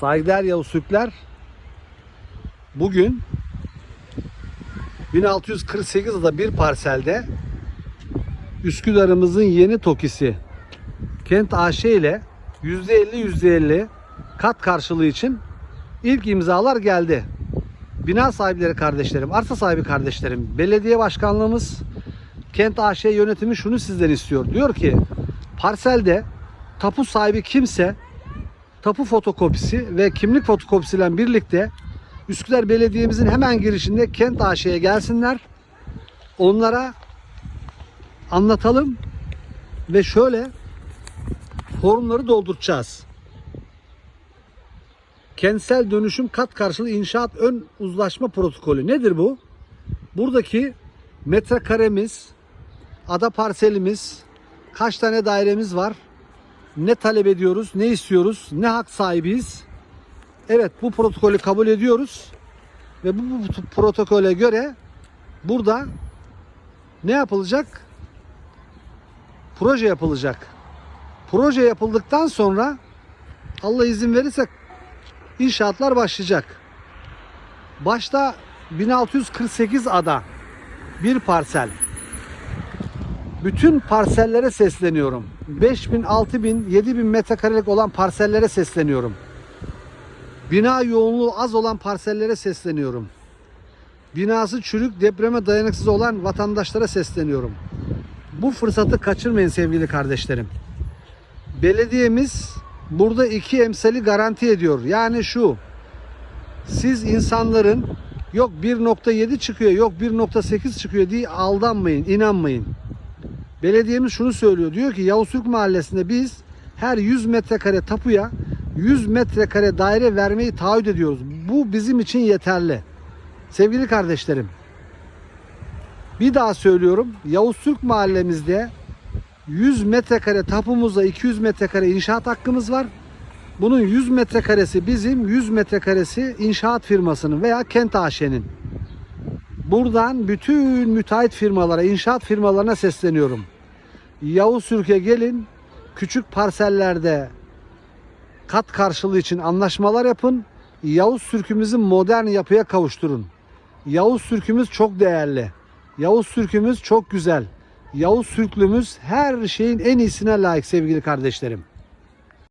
Saygıdeğer Yavuz Türkler bugün 1648 ada bir parselde Üsküdar'ımızın yeni tokisi Kent AŞ ile %50 %50 kat karşılığı için ilk imzalar geldi. Bina sahipleri kardeşlerim, arsa sahibi kardeşlerim, belediye başkanlığımız, Kent AŞ yönetimi şunu sizden istiyor. Diyor ki parselde tapu sahibi kimse tapu fotokopisi ve kimlik fotokopisiyle birlikte Üsküdar Belediye'mizin hemen girişinde Kent AŞ'ye gelsinler. Onlara anlatalım ve şöyle formları dolduracağız. Kentsel dönüşüm kat karşılığı inşaat ön uzlaşma protokolü nedir bu? Buradaki metrekaremiz, ada parselimiz, kaç tane dairemiz var, ne talep ediyoruz, ne istiyoruz, ne hak sahibiyiz. Evet bu protokolü kabul ediyoruz ve bu, bu protokole göre burada ne yapılacak? Proje yapılacak. Proje yapıldıktan sonra Allah izin verirse inşaatlar başlayacak. Başta 1648 ada bir parsel. Bütün parsellere sesleniyorum. 5000, 6000, 7000 metrekarelik olan parsellere sesleniyorum. Bina yoğunluğu az olan parsellere sesleniyorum. Binası çürük, depreme dayanıksız olan vatandaşlara sesleniyorum. Bu fırsatı kaçırmayın sevgili kardeşlerim. Belediyemiz burada iki emsali garanti ediyor. Yani şu, siz insanların yok 1.7 çıkıyor, yok 1.8 çıkıyor diye aldanmayın, inanmayın. Belediyemiz şunu söylüyor. Diyor ki Yavuz Türk Mahallesi'nde biz her 100 metrekare tapuya 100 metrekare daire vermeyi taahhüt ediyoruz. Bu bizim için yeterli. Sevgili kardeşlerim. Bir daha söylüyorum. Yavuz Türk mahallemizde 100 metrekare tapumuzda 200 metrekare inşaat hakkımız var. Bunun 100 metrekaresi bizim, 100 metrekaresi inşaat firmasının veya Kent AŞ'nin. Buradan bütün müteahhit firmalara, inşaat firmalarına sesleniyorum. Yavuz Türk'e gelin, küçük parsellerde kat karşılığı için anlaşmalar yapın. Yavuz Türk'ümüzü modern yapıya kavuşturun. Yavuz Türk'ümüz çok değerli. Yavuz Türk'ümüz çok güzel. Yavuz Türklümüz her şeyin en iyisine layık sevgili kardeşlerim.